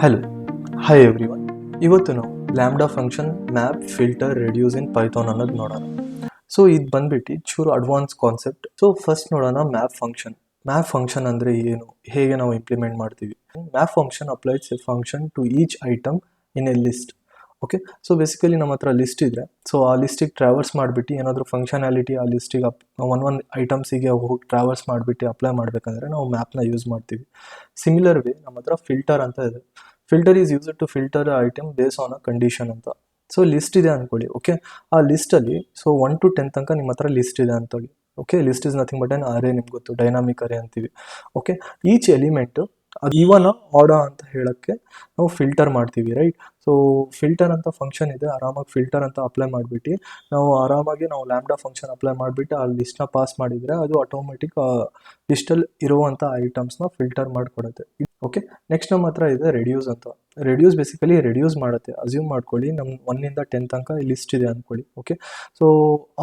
Hello hi every one ಇವತ್ತು ನಾವು lambda function map filter reduce in Python ಅನ್ನೋದು ನೋಡೋಣ. ಸೊ ಇದು ಬಂದ್ಬಿಟ್ಟು ಚೂರು ಅಡ್ವಾನ್ಸ್ ಕಾನ್ಸೆಪ್ಟ್ ಸೊ ಫಸ್ಟ್ ನೋಡೋಣ ಮ್ಯಾಪ್ ಫಂಕ್ಷನ್ ಮ್ಯಾಪ್ ಫಂಕ್ಷನ್ ಅಂದರೆ ಏನು? ಹೇಗೆ ನಾವು ಇಂಪ್ಲಿಮೆಂಟ್ ಮಾಡ್ತೀವಿ? Map function applies a function to each item in a list okay so basically ನಮ್ಮ ಹತ್ರ ಲಿಸ್ಟ್ ಇದೆ ಸೊ ಆ ಲಿಸ್ಟಿಗೆ ಟ್ರಾವರ್ಸ್ ಮಾಡಿಬಿಟ್ಟು ಏನಾದರೂ ಫಂಕ್ಷನಾಲಿಟಿ ಆ ಲಿಸ್ಟಿಗೆ ಅಪ್ ಒನ್ ಒನ್ ಐಟಮ್ಸಿಗೆ ಹೋಗಿ ಟ್ರಾವರ್ಸ್ ಮಾಡಿಬಿಟ್ಟು ಅಪ್ಲೈ ಮಾಡಬೇಕಂದ್ರೆ ನಾವು ಮ್ಯಾಪ್ನ ಯೂಸ್ ಮಾಡ್ತೀವಿ. ಸಿಮಿಲರ್ ವೇ ನಮ್ಮ ಹತ್ರ ಫಿಲ್ಟರ್ ಅಂತ ಇದೆ. Filter is use to filter item base on a condition ಅಂತ. ಸೊ ಲಿಸ್ಟ್ ಇದೆ ಅಂದ್ಕೊಳ್ಳಿ ಓಕೆ ಆ ಲಿಸ್ಟಲ್ಲಿ ಸೊ ಒನ್ ಟು ಟೆನ್ ತನಕ ನಿಮ್ಮ ಹತ್ರ ಲಿಸ್ಟ್ ಇದೆ ಅಂತೇಳಿ okay list is nothing but an array ನಿಮ್ಗೆ ಗೊತ್ತು ಡೈನಾಮಿಕ್ ಅರೇ ಅಂತೀವಿ ಓಕೆ ಈಚ್ ಎಲಿಮೆಂಟ್ ಅದು ಇವನ ಆಡ ಅಂತ ಹೇಳೋಕ್ಕೆ ನಾವು ಫಿಲ್ಟರ್ ಮಾಡ್ತೀವಿ ರೈಟ್ ಸೊ ಫಿಲ್ಟರ್ ಅಂತ ಫಂಕ್ಷನ್ ಇದೆ, ಆರಾಮಾಗಿ ಫಿಲ್ಟರ್ ಅಂತ ಅಪ್ಲೈ ಮಾಡಿಬಿಟ್ಟು, ನಾವು ಆರಾಮಾಗಿ ನಾವು ಲ್ಯಾಮ್ಡಾ ಫಂಕ್ಷನ್ ಅಪ್ಲೈ ಮಾಡಿಬಿಟ್ಟು, ಆ ಲಿಸ್ಟ್ನ ಪಾಸ್ ಮಾಡಿದರೆ ಅದು ಆಟೋಮೆಟಿಕ್ ಲಿಸ್ಟಲ್ಲಿ ಇರುವಂಥ ಐಟಮ್ಸ್ನ ಫಿಲ್ಟರ್ ಮಾಡಿಕೊಡುತ್ತೆ. ಓಕೆ ನೆಕ್ಸ್ಟ್ ನಮ್ಮ ಹತ್ರ ಇದೆ ರೆಡ್ಯೂಸ್ ಅಂತ. ರೆಡ್ಯೂಸ್ ಬೇಸಿಕಲಿ ರೆಡ್ಯೂಸ್ ಮಾಡುತ್ತೆ. ಅಸ್ಯೂಮ್ ಮಾಡ್ಕೊಳ್ಳಿ ನಮ್ಮ ಒನ್ನಿಂದ ಟೆನ್ ತನಕ ಲಿಸ್ಟ್ ಇದೆ ಅಂದ್ಕೊಳ್ಳಿ. ಓಕೆ ಸೊ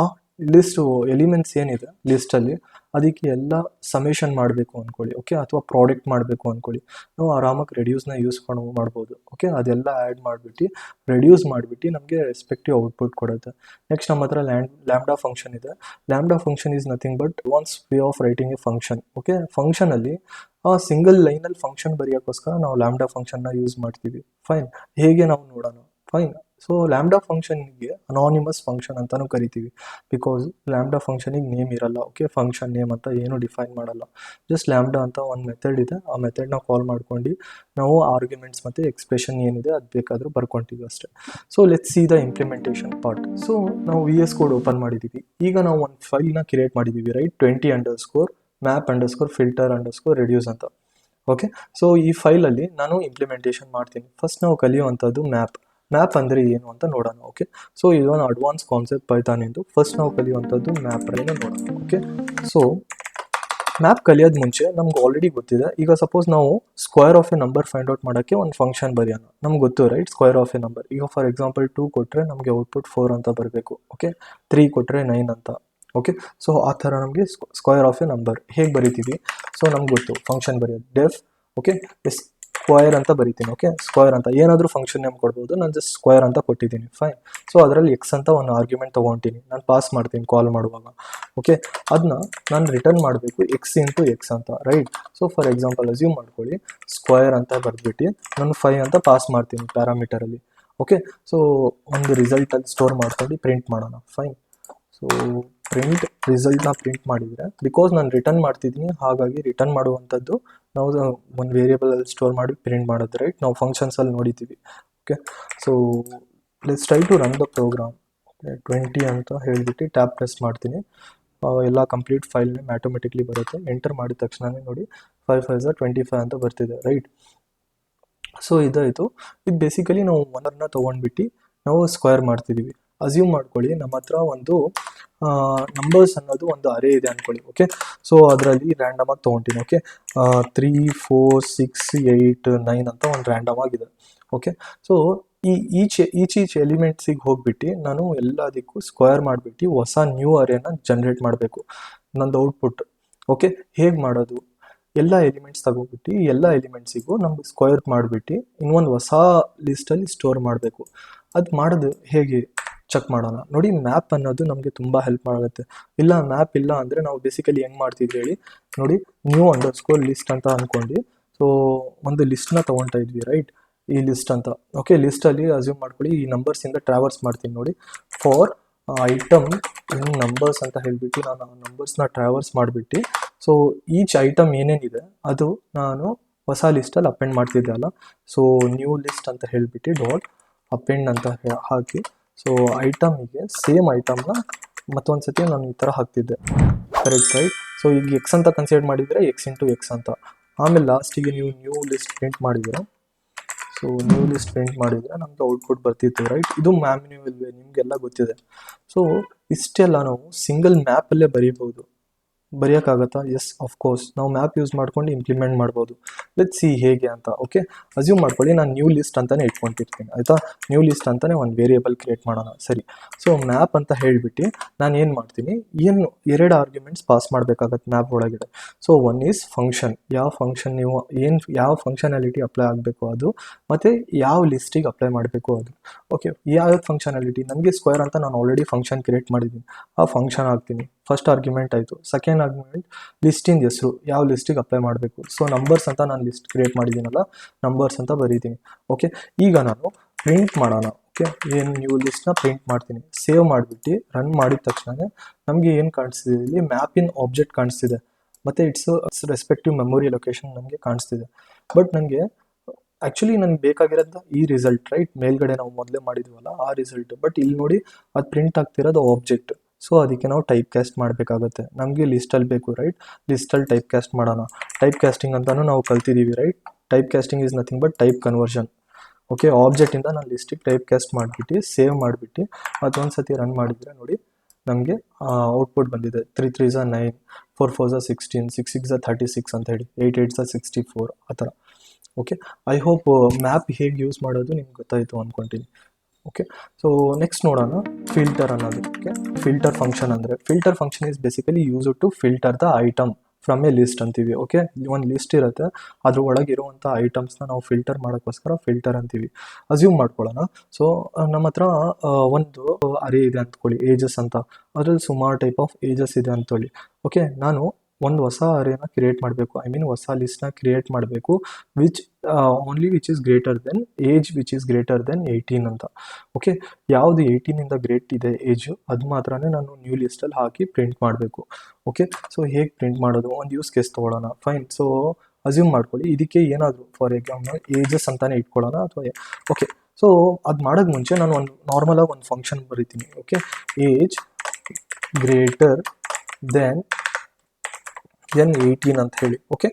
ಆ ಲಿಸ್ಟ್ ಎಲಿಮೆಂಟ್ಸ್ ಏನಿದೆ ಲಿಸ್ಟಲ್ಲಿ ಅದಕ್ಕೆ ಎಲ್ಲ ಸಮೇಷನ್ ಮಾಡಬೇಕು ಅಂದ್ಕೊಳ್ಳಿ ಓಕೆ ಅಥವಾ ಪ್ರಾಡಕ್ಟ್ ಮಾಡಬೇಕು ಅಂದ್ಕೊಳ್ಳಿ ನಾವು ಆರಾಮಾಗಿ ರೆಡ್ಯೂಸ್ನ ಯೂಸ್ ಮಾಡಿ, ಮಾಡ್ಬೋದು ಓಕೆ ಅದೆಲ್ಲ ಆ್ಯಡ್ ಮಾಡಿಬಿಟ್ಟು ರೆಡ್ಯೂಸ್ ಮಾಡಿಬಿಟ್ಟು ನಮಗೆ ರೆಸ್ಪೆಕ್ಟಿವ್ ಔಟ್ಪುಟ್ ಕೊಡುತ್ತೆ. ನೆಕ್ಸ್ಟ್ ನಮ್ಮ ಹತ್ರ ಲ್ಯಾಂಡ್ ಲ್ಯಾಂಬ್ಡಾ ಫಂಕ್ಷನ್ ಇದೆ. Lambda function is nothing but one's way of writing a function okay ಫಂಕ್ಷನಲ್ಲಿ ಆ ಸಿಂಗಲ್ ಲೈನಲ್ಲಿ ಫಂಕ್ಷನ್ ಬರೆಯೋಕ್ಕೋಸ್ಕರ ನಾವು ಲ್ಯಾಂಬ್ಡಾ ಫಂಕ್ಷನ್ನ ಯೂಸ್ ಮಾಡ್ತೀವಿ. ಫೈನ್ ಹೇಗೆ ನಾವು ನೋಡೋಣ? ಫೈನ್ ಸೊ ಲ್ಯಾಮ್ಡಾ ಫಂಕ್ಷನ್ಗೆ ಅನಾನಿಮಸ್ ಫಂಕ್ಷನ್ ಅಂತಲೂ ಕರಿತೀವಿ. ಬಿಕಾಸ್ ಲ್ಯಾಮ್ಡಾ ಫಂಕ್ಷನಿಗೆ ನೇಮ್ ಇರಲ್ಲ. ಓಕೆ ಫಂಕ್ಷನ್ ನೇಮ್ ಅಂತ ಏನು ಡಿಫೈನ್ ಮಾಡಲ್ಲ. ಜಸ್ಟ್ ಲ್ಯಾಮ್ಡಾ ಅಂತ ಒಂದು ಮೆಥಡ್ ಇದೆ. ಆ ಮೆಥಡ್ನ ಕಾಲ್ ಮಾಡ್ಕೊಂಡು ನಾವು ಆರ್ಗ್ಯುಮೆಂಟ್ಸ್ ಮತ್ತು ಎಕ್ಸ್ಪ್ರೆಷನ್ ಏನಿದೆ ಅದು ಬೇಕಾದರೂ ಬರ್ಕೊಂತೀವಿ ಅಷ್ಟೇ. So let see the implementation part so ನಾವು ವಿ ಎಸ್ ಕೋಡ್ ಓಪನ್ ಮಾಡಿದ್ದೀವಿ ಈಗ ನಾವು ಒಂದು ಫೈಲ್ನ ಕ್ರಿಯೇಟ್ ಮಾಡಿದ್ದೀವಿ right twenty underscore map underscore filter underscore reduce ಅಂತ. ಓಕೆ ಸೊ ಈ ಫೈಲಲ್ಲಿ ನಾನು ಇಂಪ್ಲಿಮೆಂಟೇಷನ್ ಮಾಡ್ತೀನಿ. ಫಸ್ಟ್ ನಾವು ಕಲಿಯುವಂಥದ್ದು ಮ್ಯಾಪ್ ಮ್ಯಾಪ್ ಅಂದರೆ ಏನು ಅಂತ ನೋಡೋಣ ಓಕೆ ಸೊ ಇದೊಂದು ಅಡ್ವಾನ್ಸ್ ಕಾನ್ಸೆಪ್ಟ್ ಪೈತಾನಿಂದು ಫಸ್ಟ್ ನಾವು ಕಲಿಯುವಂಥದ್ದು ಮ್ಯಾಪ್ ಅನ್ನು ನೋಡೋಣ ಓಕೆ ಸೊ ಮ್ಯಾಪ್ ಕಲಿಯೋದು ಮುಂಚೆ ನಮ್ಗೆ ಆಲ್ರೆಡಿ ಗೊತ್ತಿದೆ. ಈಗ ಸಪೋಸ್ ನಾವು square of a number find out ಮಾಡೋಕ್ಕೆ ಒಂದು ಫಂಕ್ಷನ್ ಬರೆಯೋಣ. ನಮ್ಗೆ ಗೊತ್ತು right square of a number ಈಗ ಫಾರ್ ಎಕ್ಸಾಂಪಲ್ ಟೂ ಕೊಟ್ಟರೆ ನಮಗೆ ಔಟ್ಪುಟ್ ಫೋರ್ ಅಂತ ಬರಬೇಕು ಓಕೆ ತ್ರೀ ಕೊಟ್ಟರೆ ನೈನ್ ಅಂತ ಓಕೆ ಸೊ ಆ ಥರ ನಮಗೆ ಸ್ಕ್ವೇರ್ ಆಫ್ ಎ ನಂಬರ್ ಹೇಗೆ ಬರಿತೀವಿ? ಸೊ ನಮ್ಗೆ ಗೊತ್ತು ಫಂಕ್ಷನ್ ಬರೆಯೋದು. ಡೆಫ್ ಓಕೆ ಎಸ್ ಸ್ಕ್ವೈರ್ ಅಂತ ಬರಿತೀನಿ ಓಕೆ ಸ್ಕ್ವಯರ್ ಅಂತ ಏನಾದರೂ ಫಂಕ್ಷನ್ ನೇಮ್ ಕೊಡ್ಬೋದು, ನಾನು ಜಸ್ಟ್ ಸ್ಕ್ವಯರ್ ಅಂತ ಕೊಟ್ಟಿದ್ದೀನಿ ಫೈನ್ ಸೊ ಅದರಲ್ಲಿ ಎಕ್ಸ್ ಅಂತ ಒಂದು ಆರ್ಗ್ಯುಮೆಂಟ್ ತೊಗೊತೀನಿ. ನಾನು ಪಾಸ್ ಮಾಡ್ತೀನಿ ಕಾಲ್ ಮಾಡುವಾಗ ಓಕೆ ಅದನ್ನ ನಾನು ರಿಟರ್ನ್ ಮಾಡಬೇಕು ಎಕ್ಸ್ ಇಂಟು ಎಕ್ಸ್ ಅಂತ right so for example assume ಮಾಡ್ಕೊಳ್ಳಿ ಸ್ಕ್ವಯರ್ ಅಂತ ಬರೆದ್ಬಿಟ್ಟು ನಾನು ಫೈವ್ ಅಂತ ಪಾಸ್ ಮಾಡ್ತೀನಿ ಪ್ಯಾರಾಮೀಟರಲ್ಲಿ ಓಕೆ ಸೊ ಒಂದು ರಿಸಲ್ಟಲ್ಲಿ ಸ್ಟೋರ್ ಮಾಡ್ಕೊಂಡು ಪ್ರಿಂಟ್ ಮಾಡೋಣ ಫೈನ್ ಸೊ ಪ್ರಿಂಟ್ ರಿಸಲ್ಟ್ನ ಪ್ರಿಂಟ್ ಮಾಡಿದರೆ ಬಿಕಾಸ್ ನಾನು ರಿಟರ್ನ್ ಮಾಡ್ತಿದ್ದೀನಿ, ಹಾಗಾಗಿ ರಿಟರ್ನ್ ಮಾಡುವಂಥದ್ದು ನಾವು ಒಂದು ವೇರಿಯೇಬಲಲ್ಲಿ ಸ್ಟೋರ್ ಮಾಡಿ ಪ್ರಿಂಟ್ ಮಾಡೋದು ರೈಟ್ ನಾವು ಫಂಕ್ಷನ್ಸಲ್ಲಿ ನೋಡಿದ್ದೀವಿ. Okay so let's try to run the program twenty ಅಂತ ಹೇಳಿಬಿಟ್ಟು ಟ್ಯಾಪ್ ಪ್ರೆಸ್ ಮಾಡ್ತೀನಿ. ಎಲ್ಲ ಕಂಪ್ಲೀಟ್ ಫೈಲ್ ನೇಮ್ ಆಟೋಮೆಟಿಕ್ಲಿ ಬರುತ್ತೆ. ಎಂಟರ್ ಮಾಡಿದ ತಕ್ಷಣವೇ ನೋಡಿ ಫೈವ್ ಫೈವ್ ಟ್ವೆಂಟಿ ಫೈವ್ ಅಂತ ಬರ್ತಿದೆ ರೈಟ್ ಸೊ ಇದಾಯಿತು. ಇದು ಬೇಸಿಕಲಿ ನಾವು ಒನರ್ನ ತೊಗೊಂಡ್ಬಿಟ್ಟು ನಾವು ಸ್ಕ್ವೇರ್ ಮಾಡ್ತಿದ್ದೀವಿ. ಅಸ್ಯೂಮ್ ಮಾಡ್ಕೊಳ್ಳಿ. ನಮ್ಮ ಹತ್ರ ಒಂದು ನಂಬರ್ಸ್ ಅನ್ನೋದು ಒಂದು ಅರೇ ಇದೆ ಅಂದ್ಕೊಳ್ಳಿ ಓಕೆ ಸೊ ಅದರಲ್ಲಿ ರ್ಯಾಂಡಮ್ ಆಗಿ ತೊಗೊಂತೀನಿ okay three four six eight nine ಅಂತ ಒಂದು ರ್ಯಾಂಡಮ್ ಆಗಿದೆ ಓಕೆ ಸೊ ಈ, ಈಚ್ ಈಚ್ ಈಚ್ ಎಲಿಮೆಂಟ್ಸಿಗೆ ಹೋಗ್ಬಿಟ್ಟು ನಾನು ಎಲ್ಲದಕ್ಕೂ ಸ್ಕ್ವೇರ್ ಮಾಡಿಬಿಟ್ಟು ಹೊಸ ನ್ಯೂ ಅರೇನ ಜನ್ರೇಟ್ ಮಾಡಬೇಕು, ನಂದು ಔಟ್ಪುಟ್ ಓಕೆ ಹೇಗೆ ಮಾಡೋದು? ಎಲ್ಲ ಎಲಿಮೆಂಟ್ಸ್ ತಗೋಬಿಟ್ಟು ಎಲ್ಲ ಎಲಿಮೆಂಟ್ಸಿಗೂ ನಮ್ಗೆ ಸ್ಕ್ವೇರ್ ಮಾಡಿಬಿಟ್ಟು ಇನ್ನೊಂದು ಹೊಸ ಲಿಸ್ಟಲ್ಲಿ ಸ್ಟೋರ್ ಮಾಡಬೇಕು. ಅದು ಮಾಡೋದು ಹೇಗೆ? ಚೆಕ್ ಮಾಡೋಣ. ನೋಡಿ ಮ್ಯಾಪ್ ಅನ್ನೋದು ನಮಗೆ ತುಂಬ ಹೆಲ್ಪ್ ಮಾಡುತ್ತೆ ಇಲ್ಲ ಮ್ಯಾಪ್ ಇಲ್ಲ ಅಂದರೆ ನಾವು ಬೇಸಿಕಲಿ ಹೆಂಗೆ ಮಾಡ್ತಿದ್ವಿ ಹೇಳಿ. ನೋಡಿ ನ್ಯೂ ಅಂಡರ್ ಸ್ಕೋರ್ ಲಿಸ್ಟ್ ಅಂತ ಅಂದ್ಕೊಂಡು ಸೊ ಒಂದು ಲಿಸ್ಟ್ನ ತೊಗೊಳ್ತಾ ಇದ್ವಿ ರೈಟ್ ಈ ಲಿಸ್ಟ್ ಅಂತ. ಓಕೆ ಲಿಸ್ಟಲ್ಲಿ ಅಸ್ಯೂಮ್ ಮಾಡ್ಕೊಳ್ಳಿ, ಈ ನಂಬರ್ಸಿಂದ ಟ್ರಾವರ್ಸ್ ಮಾಡ್ತೀನಿ ನೋಡಿ. ಫಾರ್ ಐಟಮ್ ಇನ್ ನಂಬರ್ಸ್ ಅಂತ ಹೇಳಿಬಿಟ್ಟು ನಾನು ಆ ನಂಬರ್ಸ್ನ ಟ್ರಾವರ್ಸ್ ಮಾಡಿಬಿಟ್ಟು ಸೊ ಈಚ್ ಐಟಮ್ ಏನೇನಿದೆ, ಅದು ನಾನು ಹೊಸ ಲಿಸ್ಟಲ್ಲಿ ಅಪೆಂಡ್ ಮಾಡ್ತಿದ್ದೆ ಅಲ್ಲ. ಸೊ ನ್ಯೂ ಲಿಸ್ಟ್ ಅಂತ ಹೇಳಿಬಿಟ್ಟು ಡಾಟ್ ಅಪೆಂಡ್ ಅಂತ ಹಾಕಿ ಸೊ ಐಟಮಿಗೆ ಸೇಮ್ ಐಟಮ್ನ ಮತ್ತೊಂದು ಸತಿ ನಾನು ಈ ಥರ ಹಾಕ್ತಿದ್ದೆ. ಕರೆಕ್ಟ್ ರೈಟ್ ಸೊ ಈಗ ಎಕ್ಸ್ ಅಂತ ಕನ್ಸಿಡರ್ ಮಾಡಿದರೆ ಎಕ್ಸ್ ಇಂಟು ಎಕ್ಸ್ ಅಂತ. ಆಮೇಲೆ ಲಾಸ್ಟಿಗೆ ನೀವು ನ್ಯೂ ಲಿಸ್ಟ್ ಪ್ರಿಂಟ್ ಮಾಡಿದರೆ ಸೊ ನ್ಯೂ ಲಿಸ್ಟ್ ಪ್ರಿಂಟ್ ಮಾಡಿದರೆ ನಮ್ಗೆ ಔಟ್ಪುಟ್ ಬರ್ತಿತ್ತು ರೈಟ್ ಇದು ಮ್ಯಾನ್ಯುವಲ್ ವೇ ನಿಮಗೆಲ್ಲ ಗೊತ್ತಿದೆ. ಸೊ ಇಷ್ಟೆಲ್ಲ ನಾವು ಸಿಂಗಲ್ ಮ್ಯಾಪಲ್ಲೇ ಬರೀಬೋದು ಬರೆಯೋಕ್ಕಾಗತ್ತಾ? ಎಸ್ ಕೋರ್ಸ್ ನಾವು ಮ್ಯಾಪ್ ಯೂಸ್ ಮಾಡ್ಕೊಂಡು ಇಂಪ್ಲಿಮೆಂಟ್ ಮಾಡ್ಬೋದು. ಲೆಟ್ ಸಿ ಹೇಗೆ ಅಂತ ಓಕೆ ಅಸ್ಯೂಮ್ ಮಾಡ್ಕೊಳ್ಳಿ, ನಾನು ನ್ಯೂ ಲಿಸ್ಟ್ ಅಂತಲೇ ಇಟ್ಕೊಂಡಿರ್ತೀನಿ, ಆಯಿತಾ? ನ್ಯೂ ಲಿಸ್ಟ್ ಅಂತಲೇ ಒಂದು ವೇರಿಯೇಬಲ್ ಕ್ರಿಯೇಟ್ ಮಾಡೋಣ, ಸರಿ. ಸೊ ಮ್ಯಾಪ್ ಅಂತ ಹೇಳಿಬಿಟ್ಟು ನಾನು ಏನು ಮಾಡ್ತೀನಿ? ಏನು ಎರಡು ಆರ್ಗ್ಯುಮೆಂಟ್ಸ್ ಪಾಸ್ ಮಾಡಬೇಕಾಗತ್ತೆ ಮ್ಯಾಪ್ ಒಳಗಡೆ. ಸೊ ಒನ್ ಈಸ್ ಫಂಕ್ಷನ್ ಯಾವ ಫಂಕ್ಷನ್ ನೀವು, ಏನು, ಯಾವ ಫಂಕ್ಷನಾಲಿಟಿ ಅಪ್ಲೈ ಆಗಬೇಕು ಅದು, ಮತ್ತು ಯಾವ ಲಿಸ್ಟಿಗೆ ಅಪ್ಲೈ ಮಾಡಬೇಕು ಅದು ಓಕೆ ಯಾವ ಫಂಕ್ಷನಾಲಿಟಿ ನನಗೆ ಸ್ಕ್ವೇರ್ ಅಂತ ನಾನು ಆಲ್ರೆಡಿ ಫಂಕ್ಷನ್ ಕ್ರಿಯೇಟ್ ಮಾಡಿದ್ದೀನಿ. ಆ ಫಂಕ್ಷನ್ ಹಾಕ್ತೀನಿ. ಫಸ್ಟ್ ಆರ್ಗ್ಯುಮೆಂಟ್ ಆಯಿತು. ಸೆಕೆಂಡ್ ಆರ್ಗ್ಯುಮೆಂಟ್ ಲಿಸ್ಟಿಂದ ಹೆಸರು, ಯಾವ ಲಿಸ್ಟಿಗೆ ಅಪ್ಲೈ ಮಾಡಬೇಕು. ಸೊ ನಂಬರ್ಸ್ ಅಂತ ನಾನು ಲಿಸ್ಟ್ ಕ್ರಿಯೇಟ್ ಮಾಡಿದ್ದೀನಲ್ಲ ನಂಬರ್ಸ್ ಅಂತ ಬರೀತೀನಿ. ಓಕೆ ಈಗ ನಾನು ಪ್ರಿಂಟ್ ಮಾಡೋಣ. ಓಕೆ ಏನು ನ್ಯೂ ಲಿಸ್ಟ್ನ ಪ್ರಿಂಟ್ ಮಾಡ್ತೀನಿ. ಸೇವ್ ಮಾಡಿಬಿಟ್ಟು ರನ್ ಮಾಡಿದ ತಕ್ಷಣ ನಮಗೆ ಏನು ಕಾಣಿಸ್ತಿದೆ? ಇಲ್ಲಿ ಮ್ಯಾಪಿನ ಆಬ್ಜೆಕ್ಟ್ ಕಾಣಿಸ್ತಿದೆ. ಮತ್ತು ಇಟ್ಸ್ ರೆಸ್ಪೆಕ್ಟಿವ್ ಮೆಮೊರಿ ಲೊಕೇಶನ್ ನಮಗೆ ಕಾಣಿಸ್ತಿದೆ. ಬಟ್ ನನಗೆ ಆ್ಯಕ್ಚುಲಿ ನನಗೆ ಬೇಕಾಗಿರೋದು ಈ ರಿಸಲ್ಟ್ ರೈಟ್ ಮೇಲ್ಗಡೆ ನಾವು ಮೊದಲೇ ಮಾಡಿದ್ವಲ್ಲ, ಆ ರಿಸಲ್ಟ್ ಬಟ್ ಇಲ್ಲಿ ನೋಡಿ ಅದು ಪ್ರಿಂಟ್ ಆಗ್ತಿರೋದು ಆಬ್ಜೆಕ್ಟ್ ಸೊ ಅದಕ್ಕೆ ನಾವು ಟೈಪ್ ಕ್ಯಾಸ್ಟ್ ಮಾಡಬೇಕಾಗುತ್ತೆ. ನಮಗೆ ಲಿಸ್ಟಲ್ಲಿ ಬೇಕು ರೈಟ್ ಲಿಸ್ಟಲ್ಲಿ ಟೈಪ್ ಕ್ಯಾಸ್ಟ್ ಮಾಡೋಣ. ಟೈಪ್ ಕ್ಯಾಸ್ಟಿಂಗ್ ಅಂತಲೂ ನಾವು ಕಲ್ತಿದ್ದೀವಿ right type casting is nothing but type conversion okay ಆಬ್ಜೆಕ್ಟಿಂದ ನಾನು ಲಿಸ್ಟಿಗೆ ಟೈಪ್ ಕ್ಯಾಸ್ಟ್ ಮಾಡಿಬಿಟ್ಟು ಸೇವ್ ಮಾಡಿಬಿಟ್ಟು ಅದೊಂದು ಸತಿ ರನ್ ಮಾಡಿದರೆ ನೋಡಿ, ನಮಗೆ ಔಟ್ಪುಟ್ ಬಂದಿದೆ. ತ್ರೀ ತ್ರೀ ಝಾ ನೈನ್ ಫೋರ್ ಫೋರ್ ಝಾ ಸಿಕ್ಸ್ಟೀನ್ ಸಿಕ್ಸ್ ಸಿಕ್ಸ್ ಝಾ ಥರ್ಟಿ ಸಿಕ್ಸ್ ಅಂತ ಹೇಳಿ. ಏಯ್ಟ್ ಏಯ್ಟ್ ಝಾ ಸಿಕ್ಸ್ಟಿ ಫೋರ್ ಆ ಥರ. ಓಕೆ ಐ ಹೋಪ್ ಮ್ಯಾಪ್ ಹೇಗೆ ಯೂಸ್ ಮಾಡೋದು ನಿಮ್ಗೆ ಗೊತ್ತಾಯಿತು ಅಂದ್ಕೊತೀನಿ ಓಕೆ ಸೊ ನೆಕ್ಸ್ಟ್ ನೋಡೋಣ. ಫಿಲ್ಟರ್ ಅನ್ನೋದು ಓಕೆ ಫಿಲ್ಟರ್ ಫಂಕ್ಷನ್ ಅಂದರೆ. Filter function is basically use to filter the item from a list ಅಂತೀವಿ. ಓಕೆ ಒಂದು ಲಿಸ್ಟ್ ಇರುತ್ತೆ. ಅದ್ರ ಒಳಗೆ ಇರುವಂಥ ಐಟಮ್ಸ್ನ ನಾವು ಫಿಲ್ಟರ್ ಮಾಡೋಕ್ಕೋಸ್ಕರ ಫಿಲ್ಟರ್ ಅಂತೀವಿ. ಅಸ್ಯೂಮ್ ಮಾಡ್ಕೊಳ್ಳೋಣ. ಸೊ ನಮ್ಮ ಹತ್ರ ಒಂದು ಅರಿ ಇದೆ ಅಂದ್ಕೊಳ್ಳಿ ಏಜಸ್ ಅಂತ. ಅದರಲ್ಲಿ ಸುಮಾರು ಟೈಪ್ ಆಫ್ ಏಜಸ್ ಇದೆ ಅಂದ್ಕೊಳ್ಳಿ ಓಕೆ ನಾನು ಒಂದು ಹೊಸ ಅರೇನ ಕ್ರಿಯೇಟ್ ಮಾಡಬೇಕು. ಐ ಮೀನ್ ಹೊಸ ಲಿಸ್ಟ್ನ ಕ್ರಿಯೇಟ್ ಮಾಡಬೇಕು which only which is greater than age which is greater than eighteen ಅಂತ. ಓಕೆ ಯಾವುದು ಏಯ್ಟೀನಿಂದ ಗ್ರೇಟ್ ಇದೆ ಏಜು ಅದು ಮಾತ್ರನೇ ನಾನು ನ್ಯೂ ಲಿಸ್ಟಲ್ಲಿ ಹಾಕಿ ಪ್ರಿಂಟ್ ಮಾಡಬೇಕು. ಓಕೆ ಸೊ ಹೇಗೆ ಪ್ರಿಂಟ್ ಮಾಡೋದು? ಒಂದು ಯೂಸ್ ಕೇಸ್ ತೊಗೊಳ್ಳೋಣ ಫೈನ್ ಸೊ ಅಸ್ಯೂಮ್ ಮಾಡ್ಕೊಳ್ಳಿ. ಇದಕ್ಕೆ ಏನಾದರೂ ಫಾರ್ ಎಕ್ಸಾಂಪಲ್ ಏಜಸ್ ಅಂತಾನೆ ಇಟ್ಕೊಳ್ಳೋಣ ಅಥವಾ ಓಕೆ ಸೊ ಅದು ಮಾಡೋಕ್ಕೆ ಮುಂಚೆ ನಾನು ಒಂದು ನಾರ್ಮಲಾಗಿ ಒಂದು ಫಂಕ್ಷನ್ ಬರೀತೀನಿ. Okay age greater than n eighteen ಅಂತ ಹೇಳಿ ಓಕೆ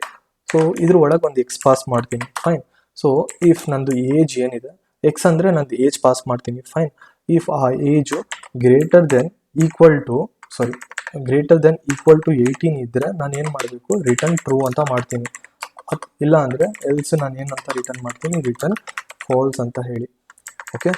ಸೊ ಇದ್ರ ಒಳಗೆ ಒಂದು ಎಕ್ಸ್ ಪಾಸ್ ಮಾಡ್ತೀನಿ ಫೈನ್ ಸೊ ಇಫ್ ನಂದು ಏಜ್ ಏನಿದೆ ಎಕ್ಸ್ ಅಂದರೆ ನಂದು ಏಜ್ ಪಾಸ್ ಮಾಡ್ತೀನಿ ಫೈನ್ ಇಫ್ ಆ age greater than equal to sorry greater than equal to eighteen ಇದ್ದರೆ ನಾನು ಏನು ಮಾಡಬೇಕು? ರಿಟರ್ನ್ ಟ್ರೂ ಅಂತ ಮಾಡ್ತೀನಿ. ಅದ್ ಇಲ್ಲ ಅಂದರೆ ಎಲ್ಸ್ ನಾನು ಏನಂತ ರಿಟರ್ನ್ ಮಾಡ್ತೀನಿ? ರಿಟರ್ನ್ ಫಾಲ್ಸ್ ಅಂತ ಹೇಳಿ ಓಕೆ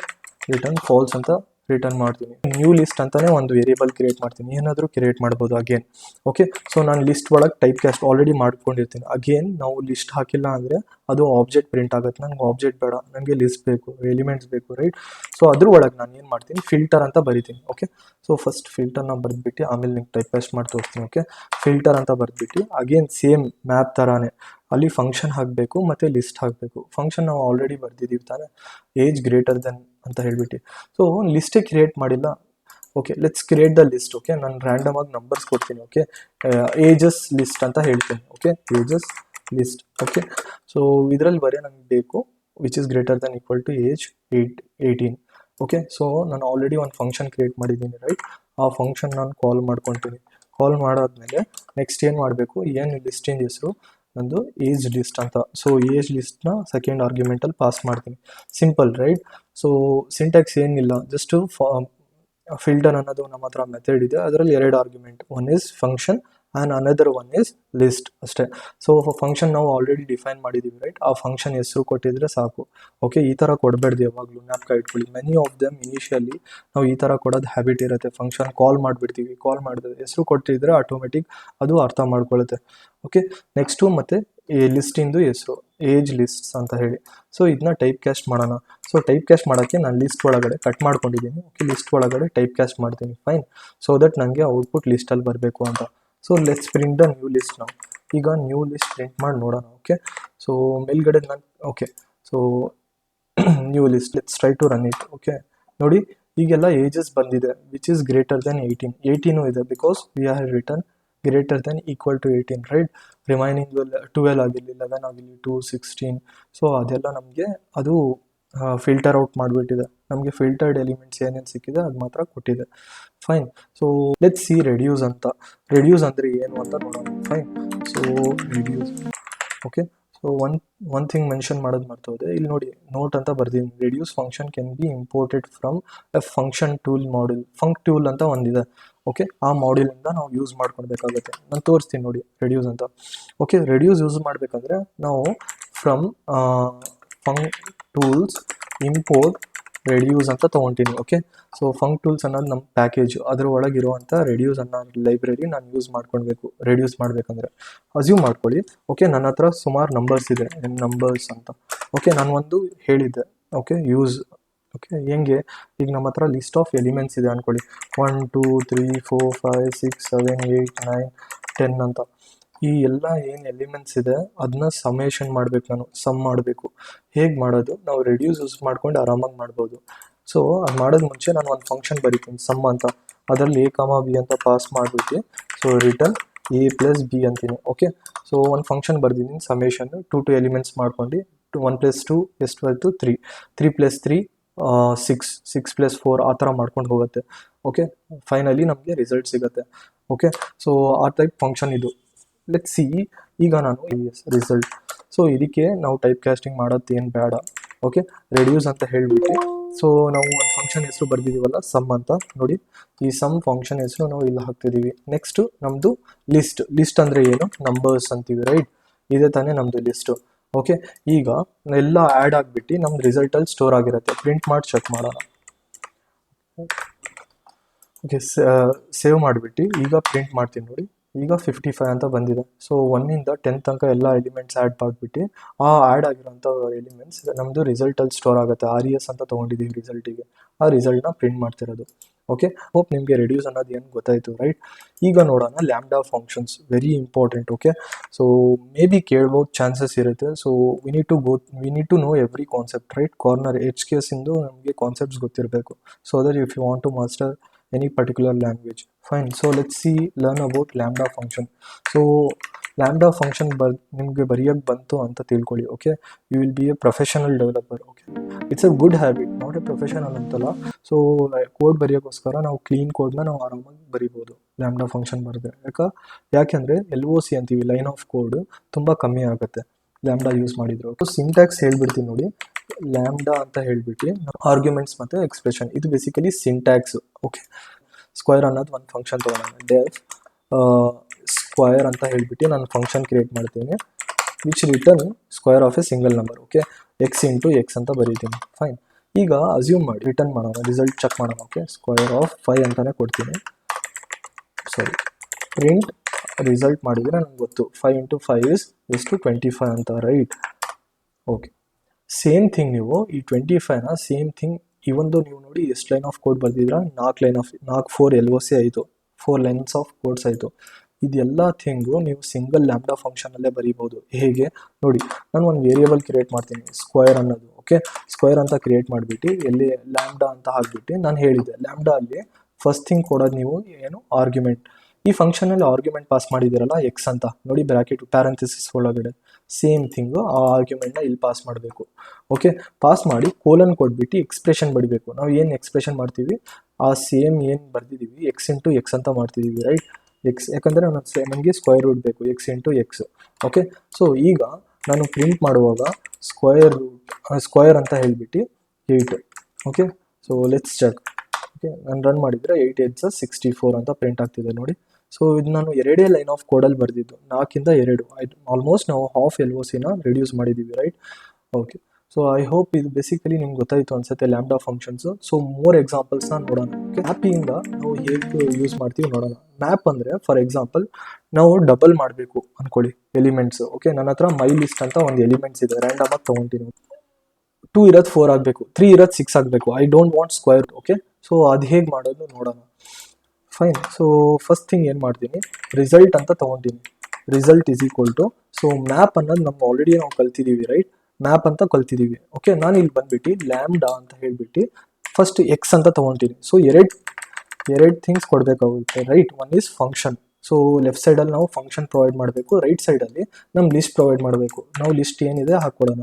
ರಿಟರ್ನ್ ಫಾಲ್ಸ್ ಅಂತ ರಿಟರ್ನ್ ಮಾಡ್ತೀನಿ. ನ್ಯೂ ಲಿಸ್ಟ್ ಅಂತಾನೆ ಒಂದು ವೇರಿಯಬಲ್ ಕ್ರಿಯೇಟ್ ಮಾಡ್ತೀನಿ. ಏನಾದರೂ ಕ್ರಿಯೇಟ್ ಮಾಡ್ಬೋದು ಅಗೇನ್ ಓಕೆ ಸೊ ನಾನು ಲಿಸ್ಟ್ ಒಳಗೆ ಟೈಪ್ ಕ್ಯಾಸ್ಟ್ ಆಲ್ರೆಡಿ ಮಾಡ್ಕೊಂಡಿರ್ತೀನಿ. ಅಗೇನ್ ನಾವು ಲಿಸ್ಟ್ ಹಾಕಿಲ್ಲ ಅಂದರೆ ಅದು ಆಬ್ಜೆಕ್ಟ್ ಪ್ರಿಂಟ್ ಆಗುತ್ತೆ. ನನಗೆ ಆಬ್ಜೆಕ್ಟ್ ಬೇಡ. ನನಗೆ ಲಿಸ್ಟ್ ಬೇಕು ಎಲಿಮೆಂಟ್ಸ್ ಬೇಕು ರೈಟ್ ಸೊ ಅದ್ರ ಒಳಗೆ ನಾನು ಏನು ಮಾಡ್ತೀನಿ? ಫಿಲ್ಟರ್ ಅಂತ ಬರಿತೀನಿ. ಓಕೆ ಸೊ ಫಸ್ಟ್ ಫಿಲ್ಟರ್ನ ಬರೆದ್ಬಿಟ್ಟು ಆಮೇಲೆ ನಿಮ್ಗೆ ಟೈಪ್ ಕ್ಯಾಸ್ಟ್ ಮಾಡಿ ತೋರಿಸ್ತೀನಿ. ಓಕೆ ಫಿಲ್ಟರ್ ಅಂತ ಬರೆದ್ಬಿಟ್ಟು ಅಗೇನ್ ಸೇಮ್ ಮ್ಯಾಪ್ ಥರಾನೇ ಅಲ್ಲಿ ಫಂಕ್ಷನ್ ಹಾಕಬೇಕು, ಮತ್ತು ಲಿಸ್ಟ್ ಹಾಕಬೇಕು. ಫಂಕ್ಷನ್ ನಾವು ಆಲ್ರೆಡಿ ಬರೆದಿದ್ದೀವಿ ತಾನೆ. ಏಜ್ ಗ್ರೇಟರ್ ದೆನ್ ಅಂತ ಹೇಳ್ಬಿಟ್ಟು. ಸೊ ಲಿಸ್ಟೇ ಕ್ರಿಯೇಟ್ ಮಾಡಿಲ್ಲ. Okay let's create the list okay ನಾನು ರ್ಯಾಂಡಮ್ ಆಗಿ ನಂಬರ್ಸ್ ಕೊಡ್ತೀನಿ ಓಕೆ ಏಜಸ್ ಲಿಸ್ಟ್ ಅಂತ ಹೇಳ್ತೀನಿ okay ages list okay so ಇದರಲ್ಲಿ ಬರೀ ನನಗೆ ಬೇಕು which is greater than equal to age eight eighteen okay so ನಾನು ಆಲ್ರೆಡಿ ಒಂದು ಫಂಕ್ಷನ್ ಕ್ರಿಯೇಟ್ ಮಾಡಿದ್ದೀನಿ ರೈಟ್ ಆ ಫಂಕ್ಷನ್ ನಾನು ಕಾಲ್ ಮಾಡ್ಕೊತೀನಿ. ಕಾಲ್ ಮಾಡಾದ್ಮೇಲೆ ನೆಕ್ಸ್ಟ್ ಏನು ಮಾಡಬೇಕು? ಏನು ಲಿಸ್ಟಿನ ಹೆಸರು? ನಂದು ಏಜ್ ಲಿಸ್ಟ್ ಅಂತ. ಸೊ ಏಜ್ ಲಿಸ್ಟ್ನ ಸೆಕೆಂಡ್ ಆರ್ಗ್ಯುಮೆಂಟಲ್ಲಿ ಪಾಸ್ ಮಾಡ್ತೀನಿ. ಸಿಂಪಲ್ ರೈಟ್ ಸೊ ಸಿಂಟ್ಯಾಕ್ಸ್ ಏನಿಲ್ಲ ಜಸ್ಟು ಫಿಲ್ಟರ್ ಅನ್ನೋದು ನಮ್ಮ ಹತ್ರ ಮೆಥಡ್ ಇದೆ. ಅದರಲ್ಲಿ ಎರಡು argument one is function and another one is list ಅಷ್ಟೇ. ಸೊ ಫಂಕ್ಷನ್ ನಾವು ಆಲ್ರೆಡಿ ಡಿಫೈನ್ ಮಾಡಿದ್ದೀವಿ ರೈಟ್ ಆ ಫಂಕ್ಷನ್ ಹೆಸರು ಕೊಟ್ಟಿದ್ರೆ ಸಾಕು. ಓಕೆ ಈ ಥರ ಕೊಡಬೇಡ್ದು ಯಾವಾಗಲೂ ಜ್ಞಾಪಕ ಇಟ್ಕೊಳ್ಳಿ ಮೆನಿ ಆಫ್ ದೆಮ್ ಇನಿಷಿಯಲಿ ನಾವು ಈ ಥರ ಕೊಡೋದು ಹ್ಯಾಬಿಟ್ ಇರುತ್ತೆ. ಫಂಕ್ಷನ್ ಕಾಲ್ ಮಾಡಿಬಿಡ್ತೀವಿ ಕಾಲ್ ಮಾಡಿದ್ರೆ ಹೆಸರು ಕೊಟ್ಟಿದ್ರೆ ಆಟೋಮೆಟಿಕ್ ಅದು ಅರ್ಥ ಮಾಡ್ಕೊಳ್ಳುತ್ತೆ ಓಕೆ ನೆಕ್ಸ್ಟು ಮತ್ತು ಈ ಲಿಸ್ಟಿಂದು ಹೆಸರು ಏಜ್ ಲಿಸ್ಟ್ಸ್ ಅಂತ ಹೇಳಿ. ಸೊ ಇದನ್ನ ಟೈಪ್ ಕ್ಯಾಸ್ಟ್ ಮಾಡೋಣ. ಸೊ ಟೈಪ್ ಕ್ಯಾಸ್ಟ್ ಮಾಡೋಕ್ಕೆ ನಾನು ಲಿಸ್ಟ್ ಒಳಗಡೆ ಕಟ್ ಮಾಡ್ಕೊಂಡಿದ್ದೀನಿ. ಓಕೆ ಲಿಸ್ಟ್ ಒಳಗಡೆ ಟೈಪ್ ಕ್ಯಾಸ್ಟ್ ಮಾಡ್ತೀನಿ ಫೈನ್ ಸೊ ದಟ್ ನನಗೆ ಔಟ್ಪುಟ್ ಲಿಸ್ಟಲ್ಲಿ ಬರಬೇಕು ಅಂತ. So let's print the new list ನಾವು ಈಗ ನ್ಯೂ ಲಿಸ್ಟ್ ಪ್ರಿಂಟ್ ಮಾಡಿ ನೋಡೋಣ ಓಕೆ ಸೊ ಮೇಲ್ಗಡೆ ನಾನು okay so new list let's try to run it okay ನೋಡಿ, ಈಗೆಲ್ಲ ಏಜಸ್ ಬಂದಿದೆ which is greater than eighteen eighteen ಇದೆ because we are return greater than equal to eighteen right remaining twelve ಆಗಿರಲಿ eleven ಆಗಿರಲಿ to sixteen so ಅದೆಲ್ಲ ನಮಗೆ ಅದು filter out ಮಾಡಿಬಿಟ್ಟಿದೆ. ನಮಗೆ ಫಿಲ್ಟರ್ಡ್ ಎಲಿಮೆಂಟ್ಸ್ ಏನೇನು ಸಿಕ್ಕಿದೆ ಅದು ಮಾತ್ರ ಕೊಟ್ಟಿದೆ. Fine so let see reduce ಅಂತ. ರೆಡ್ಯೂಸ್ ಅಂದರೆ ಏನು ಅಂತ ನೋಡೋಣ. Fine so reduce okay so one one thing mention ಮಾಡೋದು ಮರ್ತೋದೆ. ಇಲ್ಲಿ ನೋಡಿ ನೋಟ್ ಅಂತ ಬರ್ದಿದ್ದೀನಿ reduce function can be imported from a function tool module func tool ಅಂತ ಒಂದಿದೆ. ಓಕೆ ಆ ಮಾಡ್ಯೂಲಿಂದ ನಾವು ಯೂಸ್ ಮಾಡ್ಕೊಳ್ಬೇಕಾಗುತ್ತೆ. ನಾನು ತೋರಿಸ್ತೀನಿ ನೋಡಿ ರೆಡ್ಯೂಸ್ ಅಂತ. ಓಕೆ ರೆಡ್ಯೂಸ್ ಯೂಸ್ ಮಾಡಬೇಕಂದ್ರೆ ನಾವು from func tools import reduce ಅಂತ ತೊಗೊತೀನಿ ಓಕೆ ಸೊ ಫಂಕ್ ಟೂಲ್ಸ್ ಅನ್ನೋದು ನಮ್ಮ ಪ್ಯಾಕೇಜ್ ಅದ್ರ ಒಳಗಿರುವಂಥ ರೆಡ್ಯೂಸ್ ಅನ್ನೋ ಲೈಬ್ರರಿ ನಾನು ಯೂಸ್ ಮಾಡ್ಕೊಳ್ಬೇಕು ರೆಡ್ಯೂಸ್ ಮಾಡಬೇಕಂದ್ರೆ. ಅಸ್ಯೂಮ್ ಮಾಡ್ಕೊಳ್ಳಿ ಓಕೆ ನನ್ನ ಹತ್ರ ಸುಮಾರು ನಂಬರ್ಸ್ ಇದೆ ನಂಬರ್ಸ್ ಅಂತ. ಓಕೆ ನಾನು ಒಂದು ಹೇಳಿದ್ದೆ ಓಕೆ ಯೂಸ್ ಓಕೆ ಹೆಂಗೆ? ಈಗ ನಮ್ಮ ಹತ್ರ ಲಿಸ್ಟ್ ಆಫ್ ಎಲಿಮೆಂಟ್ಸ್ ಇದೆ ಅಂದ್ಕೊಳ್ಳಿ one two three four five six seven eight nine ten ಅಂತ. ಈ ಎಲ್ಲ ಏನು ಎಲಿಮೆಂಟ್ಸ್ ಇದೆ ಅದನ್ನ ಸಮೇಷನ್ ಮಾಡಬೇಕು ನಾನು ಸಮ್ ಮಾಡಬೇಕು. ಹೇಗೆ ಮಾಡೋದು? ನಾವು ರೆಡ್ಯೂಸ್ ಯೂಸ್ ಮಾಡ್ಕೊಂಡು ಆರಾಮಾಗಿ ಮಾಡ್ಬೋದು. ಸೊ ಅದು ಮಾಡೋದು ಮುಂಚೆ ನಾನು ಒಂದು ಫಂಕ್ಷನ್ ಬರೀತೀನಿ ಸಮ್ ಅಂತ. ಅದರಲ್ಲಿ ಎ ಕಾಮ ಬಿ ಅಂತ ಪಾಸ್ ಮಾಡ್ಬಿಟ್ಟು so return a plus b ಅಂತೀನಿ ಓಕೆ ಸೊ ಒಂದು ಫಂಕ್ಷನ್ ಬರ್ದಿದ್ದೀನಿ ಸಮೇಷನ್ ಟು ಟು ಎಲಿಮೆಂಟ್ಸ್ ಮಾಡ್ಕೊಂಡು ಟು ಒನ್ ಪ್ಲಸ್ ಟು ಎಷ್ಟು ಆಯಿತು three three plus three six six plus four ಆ ಥರ ಮಾಡ್ಕೊಂಡು ಹೋಗುತ್ತೆ ಓಕೆ ಫೈನಲಿ ನಮಗೆ ರಿಸಲ್ಟ್ ಸಿಗುತ್ತೆ ಓಕೆ ಸೊ ಆ ಟೈಪ್ ಫಂಕ್ಷನ್ ಇದು. ಲೆಟ್ ಸಿ ಈಗ ನಾನು ರಿಸಲ್ಟ್ ಸೊ ಇದಕ್ಕೆ ನಾವು ಟೈಪ್ ಕ್ಯಾಸ್ಟಿಂಗ್ ಮಾಡೋದು ಏನು ಬೇಡ. ಓಕೆ ರೆಡ್ಯೂಸ್ ಅಂತ ಹೇಳಿಬಿಟ್ಟು. ಸೊ ನಾವು ಒಂದು ಫಂಕ್ಷನ್ ಹೆಸರು ಬರ್ದಿದ್ದೀವಲ್ಲ ಸಮ್ ಅಂತ. ನೋಡಿ, ಈ ಸಮ್ ಫಂಕ್ಷನ್ ಹೆಸರು ನಾವು ಇಲ್ಲಿ ಹಾಕ್ತಿದ್ದೀವಿ ನೆಕ್ಸ್ಟು ನಮ್ಮದು ಲಿಸ್ಟ್ ಲಿಸ್ಟ್ ಅಂದರೆ ಏನು? ನಂಬರ್ಸ್ ಅಂತೀವಿ ರೈಟ್ ಇದೇ ತಾನೇ ನಮ್ಮದು ಲಿಸ್ಟು ಓಕೆ ಈಗ, ಎಲ್ಲ ಆ್ಯಡ್ ಆಗಿಬಿಟ್ಟು ನಮ್ದು ರಿಸಲ್ಟಲ್ಲಿ ಸ್ಟೋರ್ ಆಗಿರುತ್ತೆ. ಪ್ರಿಂಟ್ ಮಾಡಿ ಚೆಕ್ ಮಾಡೋಣ. ಓಕೆ ಸೇವ್ ಮಾಡಿಬಿಟ್ಟು ಈಗ ಪ್ರಿಂಟ್ ಮಾಡ್ತೀನಿ ನೋಡಿ. ಈಗ ಫಿಫ್ಟಿ ಫೈವ್ ಅಂತ ಬಂದಿದೆ. ಸೊ ಒನ್ನಿಂದ ಟೆನ್ ತನಕ ಎಲ್ಲ ಎಲಿಮೆಂಟ್ಸ್ ಆ್ಯಡ್ ಮಾಡಿಬಿಟ್ಟು, ಆ ಆ್ಯಡ್ ಆಗಿರೋಂಥ ಎಲಿಮೆಂಟ್ಸ್ ನಮ್ಮದು ರಿಸಲ್ಟಲ್ಲಿ ಸ್ಟೋರ್ ಆಗುತ್ತೆ. ಆರ್ ಇ ಎಸ್ ಅಂತ ತೊಗೊಂಡಿದ್ದೀವಿ ರಿಸಲ್ಟಿಗೆ ಆ ರಿಸಲ್ಟ್ನ ಪ್ರಿಂಟ್ ಮಾಡ್ತಿರೋದು. ಓಕೆ ಹೋಪ್ ನಿಮಗೆ ರೆಡ್ಯೂಸ್ ಅನ್ನೋದು ಏನು ಗೊತ್ತಾಯಿತು ರೈಟ್ ಈಗ ನೋಡೋಣ lambda functions very important okay so maybe ಕೇಳ್ಬೋದು ಚಾನ್ಸಸ್ ಇರುತ್ತೆ. So we need to go we need to know every concept right corner H K ಎಸ್ಸಿಂದು ನಮಗೆ ಕಾನ್ಸೆಪ್ಟ್ಸ್ ಗೊತ್ತಿರಬೇಕು. So that if you want to master any particular language. Fine. So, let's see, learn about lambda function. So, lambda function ಬರ್ ನಿಮಗೆ ಬರೆಯೋಕ್ಕೆ ಬಂತು ಅಂತ ತಿಳ್ಕೊಳ್ಳಿ okay you will be a professional developer okay it's a good habit not a professional ಅಂತಲ್ಲ so code ಬರೆಯೋಕ್ಕೋಸ್ಕರ ನಾವು clean ಕೋಡ್ನ ನಾವು ಆರಾಮಾಗಿ ಬರಿಬೋದು ಲ್ಯಾಂಬ್ಡಾ ಫಂಕ್ಷನ್ ಬರೆದ್ರೆ ಯಾಕೆ ಯಾಕೆಂದರೆ ಎಲ್ ಒ ಸಿ ಅಂತೀವಿ ಲೈನ್ ಆಫ್ ಕೋಡ್ ತುಂಬ ಕಮ್ಮಿ ಆಗುತ್ತೆ ಲ್ಯಾಂಬ್ಡಾ ಯೂಸ್ ಮಾಡಿದ್ರು. ಸಿಂಟ್ಯಾಕ್ಸ್ ಹೇಳ್ಬಿಡ್ತೀನಿ ನೋಡಿ. ಲ್ಯಾಂಬ್ಡಾ ಅಂತ ಹೇಳ್ಬಿಟ್ಟು ಆರ್ಗ್ಯುಮೆಂಟ್ಸ್ ಮತ್ತು ಎಕ್ಸ್ಪ್ರೆಷನ್ ಇದು ಬೇಸಿಕಲಿ ಸಿಂಟ್ಯಾಕ್ಸ್ ಓಕೆ ಸ್ಕ್ವೈರ್ ಅನ್ನೋದು ಒಂದು ಫಂಕ್ಷನ್ ತೊಗೊಳೋಣ ಡೆಫ್ ಸ್ಕ್ವೈರ್ ಅಂತ ಹೇಳ್ಬಿಟ್ಟು ನಾನು ಫಂಕ್ಷನ್ ಕ್ರಿಯೇಟ್ ಮಾಡ್ತೀನಿ. Which return square of a single number okay X into X ಅಂತ ಬರೀತೀನಿ. ಫೈನ್ ಈಗ ಅಸ್ಯೂಮ್ ಮಾಡಿ. ರಿಟರ್ನ್ ಮಾಡೋಣ. ರಿಸಲ್ಟ್ ಚೆಕ್ ಮಾಡೋಣ. ಓಕೆ ಸ್ಕ್ವೈರ್ ಆಫ್ ಫೈವ್ ಅಂತಲೇ ಕೊಡ್ತೀನಿ. ಸಾರಿ ಪ್ರಿಂಟ್ ರಿಸಲ್ಟ್ ಮಾಡಿದರೆ ನನಗೆ ಗೊತ್ತು. ಫೈವ್ ಇಂಟು ಫೈವ್ ಇಸ್ ಎಷ್ಟು ಟ್ವೆಂಟಿ ಫೈವ್ ಅಂತ ರೈಟ್ ಓಕೆ ಸೇಮ್ ಥಿಂಗ್ ನೀವು ಈ ಟ್ವೆಂಟಿ ಫೈವ್ನ ಸೇಮ್ ಥಿಂಗ್ ಇವೊಂದು ನೀವು ನೋಡಿ ಎಷ್ಟು ಲೈನ್ ಆಫ್ ಕೋಡ್ ಬರ್ದಿದ್ರ ನಾಲ್ಕು ಲೈನ್ ಆಫ್ ನಾಲ್ಕು ಫೋರ್ ಎಲ್ ಒ ಸಿ ಆಯಿತು. ಫೋರ್ ಲೈನ್ಸ್ ಆಫ್ ಕೋಡ್ಸ್ ಆಯಿತು. ಇದೆಲ್ಲ ಥಿಂಗು ನೀವು ಸಿಂಗಲ್ ಲ್ಯಾಂಬ್ಡಾ ಫಂಕ್ಷನಲ್ಲೇ ಬರೀಬೋದು. ಹೇಗೆ? ನೋಡಿ, ನಾನು ಒಂದು ವೇರಿಯೇಬಲ್ ಕ್ರಿಯೇಟ್ ಮಾಡ್ತೀನಿ ಸ್ಕ್ವೇರ್ ಅನ್ನೋದು ಓಕೆ ಸ್ಕ್ವೇರ್ ಅಂತ ಕ್ರಿಯೇಟ್ ಮಾಡಿಬಿಟ್ಟು, ಎಲ್ಲಿ ಲ್ಯಾಂಬ್ಡಾ ಅಂತ ಹಾಕ್ಬಿಟ್ಟು ನಾನು ಹೇಳಿದ್ದೆ ಲ್ಯಾಂಬ್ಡಾ ಅಲ್ಲಿ ಫಸ್ಟ್ ಥಿಂಗ್ ಕೊಡೋದು ನೀವು ಏನು? ಆರ್ಗ್ಯುಮೆಂಟ್ ಈ ಫಂಕ್ಷನಲ್ಲಿ ಆರ್ಗ್ಯುಮೆಂಟ್ ಪಾಸ್ ಮಾಡಿದಿರಲ್ಲ ಎಕ್ಸ್ ಅಂತ. ನೋಡಿ ಬ್ರಾಕೆಟ್ ಪ್ಯಾರಂಥಿಸಿಸ್ ಒಳಗಡೆ. ಸೇಮ್ ಥಿಂಗ್ ಆ ಆರ್ಗ್ಯುಮೆಂಟ್ನ ಇಲ್ಲಿ ಪಾಸ್ ಮಾಡಬೇಕು. ಓಕೆ ಪಾಸ್ ಮಾಡಿ ಕೋಲನ್ ಕೊಟ್ಬಿಟ್ಟು ಎಕ್ಸ್ಪ್ರೆಷನ್ ಬಡಿಬೇಕು ನಾವು ಏನು ಎಕ್ಸ್ಪ್ರೆಷನ್ ಮಾಡ್ತೀವಿ? ಆ ಸೇಮ್ ಏನು ಬರ್ದಿದ್ದೀವಿ ಎಕ್ಸ್ ಇಂಟು ಎಕ್ಸ್ ಅಂತ ಮಾಡ್ತಿದ್ದೀವಿ ರೈಟ್ ಎಕ್ಸ್ ಯಾಕಂದರೆ ಸೇಮ್ ನನಗೆ ಸ್ಕ್ವೇರ್ ರೂಟ್ ಬೇಕು x into x okay so ಈಗ ನಾನು ಪ್ರಿಂಟ್ ಮಾಡುವಾಗ ಸ್ಕ್ವೇರ್ ರೂಟ್ ಸ್ಕ್ವೇರ್ ಅಂತ ಹೇಳಿಬಿಟ್ಟು eight okay so let's check okay ನಾನು ರನ್ ಮಾಡಿದರೆ ಏಯ್ಟ್ ಏಟ್ ಸಿಕ್ಸ್ಟಿ ಫೋರ್ ಅಂತ ಪ್ರಿಂಟ್ ಆಗ್ತಿದೆ, ನೋಡಿ. ಸೊ ಇದು ನಾನು ಎರಡೇ ಲೈನ್ ಆಫ್ ಕೋಡಲ್ಲಿ ಬರೆದಿದ್ದು. ನಾಲ್ಕಿಂದ ಎರಡು. ಆಲ್ಮೋಸ್ಟ್ ನಾವು ಹಾಫ್ ಎಲ್ ಒ ಸಿನ ರಿಡ್ಯೂಸ್ ಮಾಡಿದ್ದೀವಿ right okay so I hope ಇದು ಬೇಸಿಕಲಿ ನಿಮ್ಗೆ ಗೊತ್ತಾಯಿತು ಅನ್ಸುತ್ತೆ ಲ್ಯಾಂಬ್ಡಾ ಫಂಕ್ಷನ್ಸು ಸೊ ಮೋರ್ ಎಕ್ಸಾಂಪಲ್ಸ್ನ ನೋಡೋಣ. ಮ್ಯಾಪಿಂದ ನಾವು ಹೇಗೆ ಯೂಸ್ ಮಾಡ್ತೀವಿ ನೋಡೋಣ. ಮ್ಯಾಪ್ ಅಂದರೆ ಫಾರ್ ಎಕ್ಸಾಂಪಲ್ ನಾವು ಡಬಲ್ ಮಾಡಬೇಕು ಅಂದ್ಕೊಳ್ಳಿ ಎಲಿಮೆಂಟ್ಸ್ ಓಕೆ ನನ್ನ ಹತ್ರ ಮೈ ಲಿಸ್ಟ್ ಅಂತ ಒಂದು ಎಲಿಮೆಂಟ್ಸ್ ಇದೆ ರ್ಯಾಂಡಮ್ ಆಗಿ ತೊಗೊಂತೀನಿ. ಟೂ ಇರೋದು ಫೋರ್ ಆಗಬೇಕು. ತ್ರೀ ಇರೋದು ಸಿಕ್ಸ್ ಆಗಬೇಕು. I don't want square okay so ಅದು ಹೇಗೆ ಮಾಡೋದು ನೋಡೋಣ. ಫೈನ್ ಸೊ ಫಸ್ಟ್ ಥಿಂಗ್ ಏನು ಮಾಡ್ತೀನಿ? ರಿಸಲ್ಟ್ ಅಂತ ತೊಗೊಂಡಿನಿ. Result is equal to so map ಅನ್ನೋದು ನಮ್ಮ ಆಲ್ರೆಡಿ ನಾವು ಕಲ್ತಿದ್ದೀವಿ ರೈಟ್ ಮ್ಯಾಪ್ ಅಂತ ಕಲ್ತಿದ್ದೀವಿ ಓಕೆ ನಾನು ಇಲ್ಲಿ ಬಂದ್ಬಿಟ್ಟು ಲ್ಯಾಮ್ಡಾ ಅಂತ ಹೇಳಿಬಿಟ್ಟು ಫಸ್ಟ್ ಎಕ್ಸ್ ಅಂತ ತೊಗೊಂತೀನಿ ಸೊ ಎರಡು ಎರಡು ಥಿಂಗ್ಸ್ ಕೊಡಬೇಕಾಗುತ್ತೆ right one is function so left ಸೈಡಲ್ಲಿ ನಾವು ಫಂಕ್ಷನ್ ಪ್ರೊವೈಡ್ ಮಾಡಬೇಕು ರೈಟ್ ಸೈಡಲ್ಲಿ ನಮ್ಮ ಲಿಸ್ಟ್ ಪ್ರೊವೈಡ್ ಮಾಡಬೇಕು. ನಾವು ಲಿಸ್ಟ್ ಏನಿದೆ ಹಾಕ್ಕೊಡೋಣ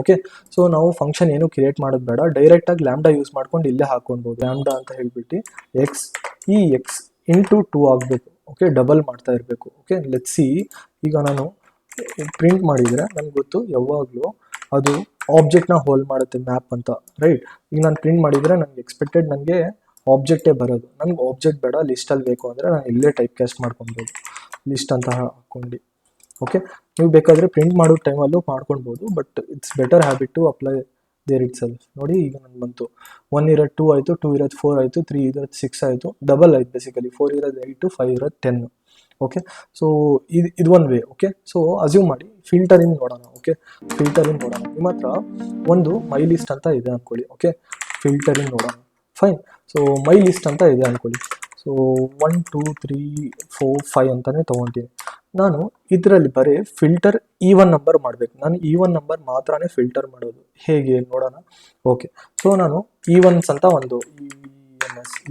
ಓಕೆ ಸೊ ನಾವು ಫಂಕ್ಷನ್ ಏನು ಕ್ರಿಯೇಟ್ ಮಾಡೋದು ಬೇಡ. ಡೈರೆಕ್ಟಾಗಿ ಲ್ಯಾಂಬ್ಡಾ ಯೂಸ್ ಮಾಡ್ಕೊಂಡು ಇಲ್ಲೇ ಹಾಕ್ಕೊಳ್ಬೋದು ಲ್ಯಾಂಬ್ಡಾ ಅಂತ ಹೇಳಿಬಿಟ್ಟು ಎಕ್ಸ್ ಈ ಎಕ್ಸ್ ಇಂಟು ಟೂ ಆಗಬೇಕು. ಓಕೆ ಡಬಲ್ ಮಾಡ್ತಾ ಇರಬೇಕು. ಓಕೆ ಲೆಟ್ ಸಿ ಈಗ ನಾನು ಪ್ರಿಂಟ್ ಮಾಡಿದರೆ ನನಗೆ ಗೊತ್ತು ಯಾವಾಗಲೂ ಅದು ಆಬ್ಜೆಕ್ಟ್ನ ಹೋಲ್ ಮಾಡುತ್ತೆ ಮ್ಯಾಪ್ ಅಂತ ರೈಟ್ ಈಗ ನಾನು ಪ್ರಿಂಟ್ ಮಾಡಿದರೆ ನನಗೆ ಎಕ್ಸ್ಪೆಕ್ಟೆಡ್ ನನಗೆ ಆಬ್ಜೆಕ್ಟೇ ಬರೋದು. ನನಗೆ ಆಬ್ಜೆಕ್ಟ್ ಬೇಡ ಲಿಸ್ಟಲ್ಲಿ ಬೇಕು ಅಂದರೆ ನಾನು ಇಲ್ಲೇ ಟೈಪ್ ಕ್ಯಾಸ್ಟ್ ಮಾಡ್ಕೊಬೋದು. ಲಿಸ್ಟ್ ಅಂತ ಹಾಕ್ಕೊಂಡು ಓಕೆ ನೀವು ಬೇಕಾದರೆ ಪ್ರಿಂಟ್ ಮಾಡೋ ಟೈಮಲ್ಲೂ ಮಾಡ್ಕೊಳ್ಬೋದು but it's better habit to apply there itself ನೋಡಿ ಈಗ ನಾನು ಬಂತು. ಒನ್ ಇರೋದು ಟೂ ಆಯಿತು ಟೂ ಇರೋದು ಫೋರ್ ಆಯಿತು ತ್ರೀ ಇರೋದು ಸಿಕ್ಸ್ ಆಯಿತು. ಡಬಲ್ ಆಯ್ತು ಬೇಸಿಕಲಿ ಫೋರ್ ಇರೋದು ಏಯ್ಟು ಫೈವ್ ಇರೋದು ಟೆನ್ ಓಕೆ ಸೊ ಇದು ಇದು ಒಂದು ವೇ ಓಕೆ ಸೊ ಅಸ್ಯೂಮ್ ಮಾಡಿ. ಫಿಲ್ಟರಿಂದ ನೋಡೋಣ ಓಕೆ ಫಿಲ್ಟರಿಂದ ನೋಡೋಣ. ನಿಮ್ಮ ಹತ್ರ ಒಂದು ಮೈ ಲಿಸ್ಟ್ ಅಂತ ಇದೆ ಅಂದ್ಕೊಳ್ಳಿ ಓಕೆ ಫಿಲ್ಟರಿಂದ ನೋಡೋಣ. ಫೈನ್ ಸೊ ಮೈ ಲಿಸ್ಟ್ ಅಂತ ಇದೆ ಅಂದ್ಕೊಳ್ಳಿ so one two three four five ಅಂತಲೇ ತೊಗೊತೀನಿ. ನಾನು ಇದರಲ್ಲಿ ಬರೀ ಫಿಲ್ಟರ್ ಈ ಒನ್ ನಂಬರ್ ಮಾಡಬೇಕು. ನಾನು ಇ ಒನ್ ನಂಬರ್ ಮಾತ್ರನೇ ಫಿಲ್ಟರ್ ಮಾಡೋದು. ಹೇಗೆ ನೋಡೋಣ? ಓಕೆ ಸೊ ನಾನು ಇ ಒನ್ಸ್ ಅಂತ ಒಂದು ಇ